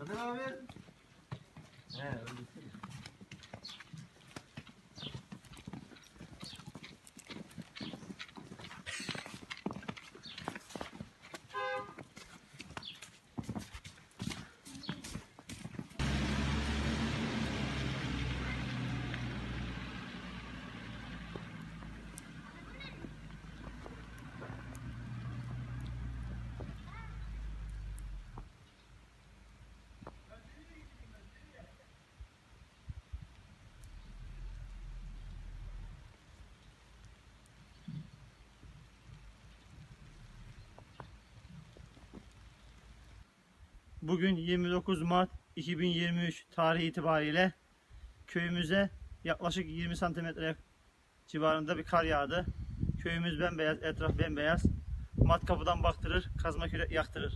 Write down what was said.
હવે હે Bugün 29 Mart 2023 tarihi itibariyle köyümüze yaklaşık 20 santimetre civarında bir kar yağdı. Köyümüz bembeyaz, etraf bembeyaz. Mat kapıdan baktırır, kazma kürek yaktırır.